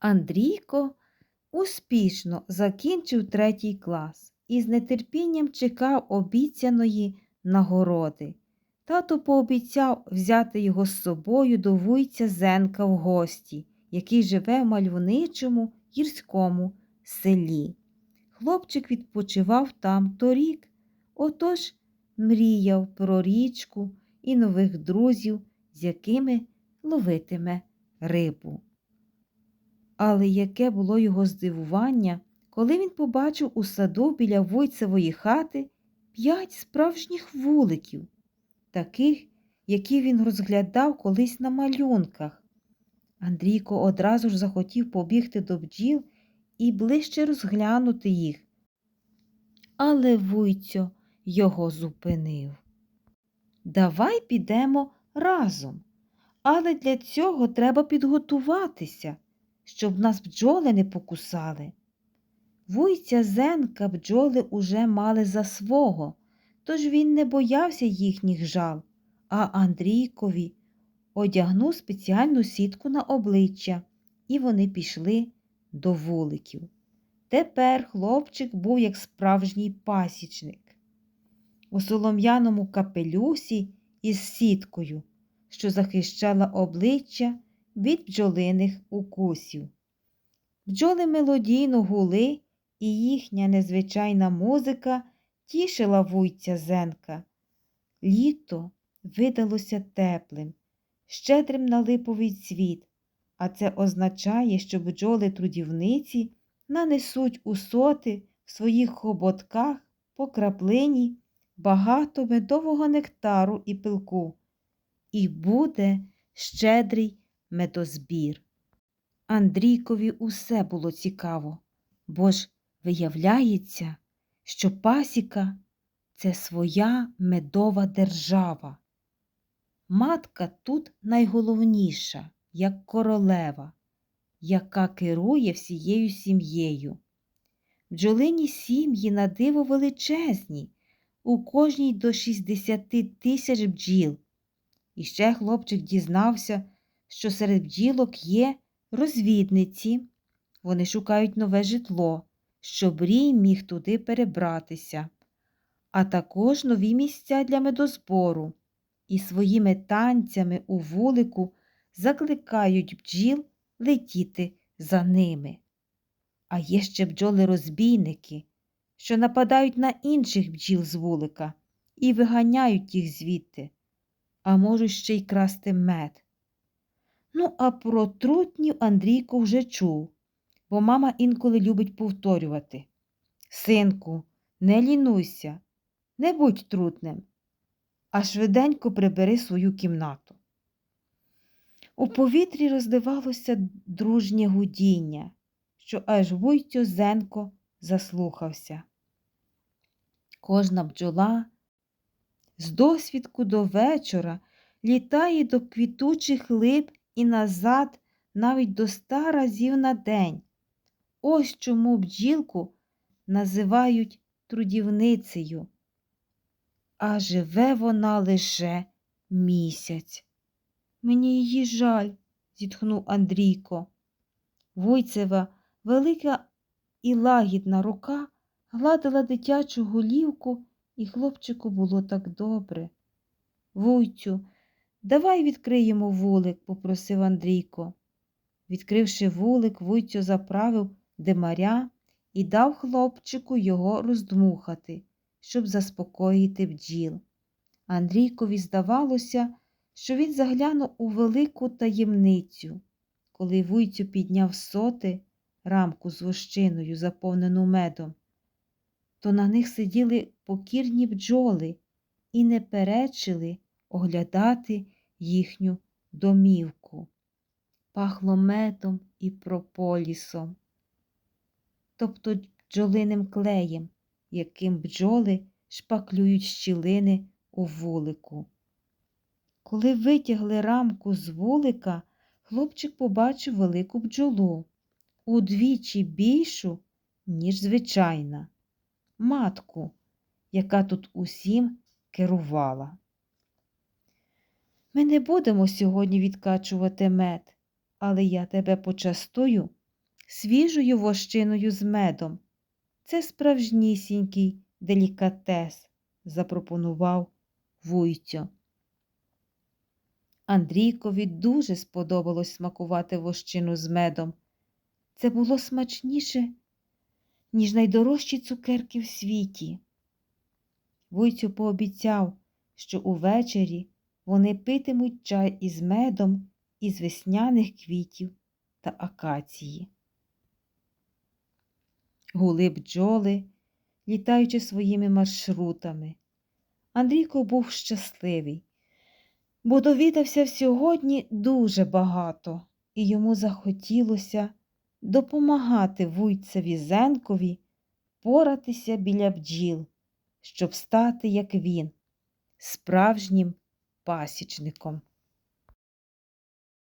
Андрійко успішно закінчив третій клас і з нетерпінням чекав обіцяної нагороди. Тато пообіцяв взяти його з собою до вуйця Зенка в гості, який живе в мальовничому гірському селі. Хлопчик відпочивав там торік, отож мріяв про річку і нових друзів, з якими ловитиме рибу. Але яке було його здивування, коли він побачив у саду біля войцевої хати п'ять справжніх вуликів, таких, які він розглядав колись на малюнках. Андрійко одразу ж захотів побігти до бджіл і ближче розглянути їх. Але вуйцьо його зупинив. Давай підемо разом, але для цього треба підготуватися щоб нас бджоли не покусали. Вуйця Зенка бджоли уже мали за свого, тож він не боявся їхніх жал, а Андрійкові одягнув спеціальну сітку на обличчя, і вони пішли до вуликів. Тепер хлопчик був як справжній пасічник. У солом'яному капелюсі із сіткою, що захищала обличчя від бджолиних укусів. Бджоли мелодійно гули, і їхня незвичайна музика тішила вуйця Зенка. Літо видалося теплим, щедрим на липовий цвіт, а це означає, що бджоли трудівниці нанесуть у соти в своїх хоботках по краплині багато медового нектару і пилку. І буде щедрий медозбір. Андрійкові усе було цікаво, бо ж виявляється, що пасіка це своя медова держава. Матка тут найголовніша, як королева, яка керує всією сім'єю. Бджолині сім'ї на диво величезні, у кожній до 60 тисяч бджіл. І ще хлопчик дізнався, що серед бджілок є розвідниці. Вони шукають нове житло, щоб рій міг туди перебратися, а також нові місця для медозбору і своїми танцями у вулику закликають бджіл летіти за ними. А є ще бджоли-розбійники, що нападають на інших бджіл з вулика і виганяють їх звідти, а можуть ще й красти мед. Ну, а про трутнів Андрійко вже чув, бо мама інколи любить повторювати. Синку, не лінуйся, не будь трутнем, а швиденько прибери свою кімнату. У повітрі роздивалося дружнє гудіння, що аж Вуйцьо Зенко заслухався. Кожна бджола з досвідку до вечора літає до квітучих лип і назад навіть до ста разів на день. Ось чому бджілку називають трудівницею, а живе вона лише місяць. Мені її жаль, зітхнув Андрійко. Вуйцева велика і лагідна рука гладила дитячу голівку, і хлопчику було так добре. Вуйцю, Давай відкриємо вулик, попросив Андрійко. Відкривши вулик, Вуйцьо заправив димаря і дав хлопчику його роздмухати, щоб заспокоїти бджіл. Андрійкові здавалося, що він заглянув у велику таємницю. Коли Вуйцю підняв соти рамку з вощиною, заповнену медом, то на них сиділи покірні бджоли і не перечили оглядати їхню домівку. Пахло медом і прополісом, тобто бджолиним клеєм, яким бджоли шпаклюють щілини у вулику. Коли витягли рамку з вулика, хлопчик побачив велику бджолу, удвічі більшу, ніж звичайна, матку, яка тут усім керувала. Ми не будемо сьогодні відкачувати мед, але я тебе почастую свіжою вощиною з медом. Це справжнісінький делікатес, запропонував вуйцю. Андрійкові дуже сподобалось смакувати вощину з медом. Це було смачніше, ніж найдорожчі цукерки в світі. Вуйцю пообіцяв, що увечері вони питимуть чай із медом із весняних квітів та акації. Гули бджоли, літаючи своїми маршрутами. Андрійко був щасливий, бо довідався сьогодні дуже багато, і йому захотілося допомагати вуйцеві Зенкові поратися біля бджіл, щоб стати, як він, справжнім пасічником.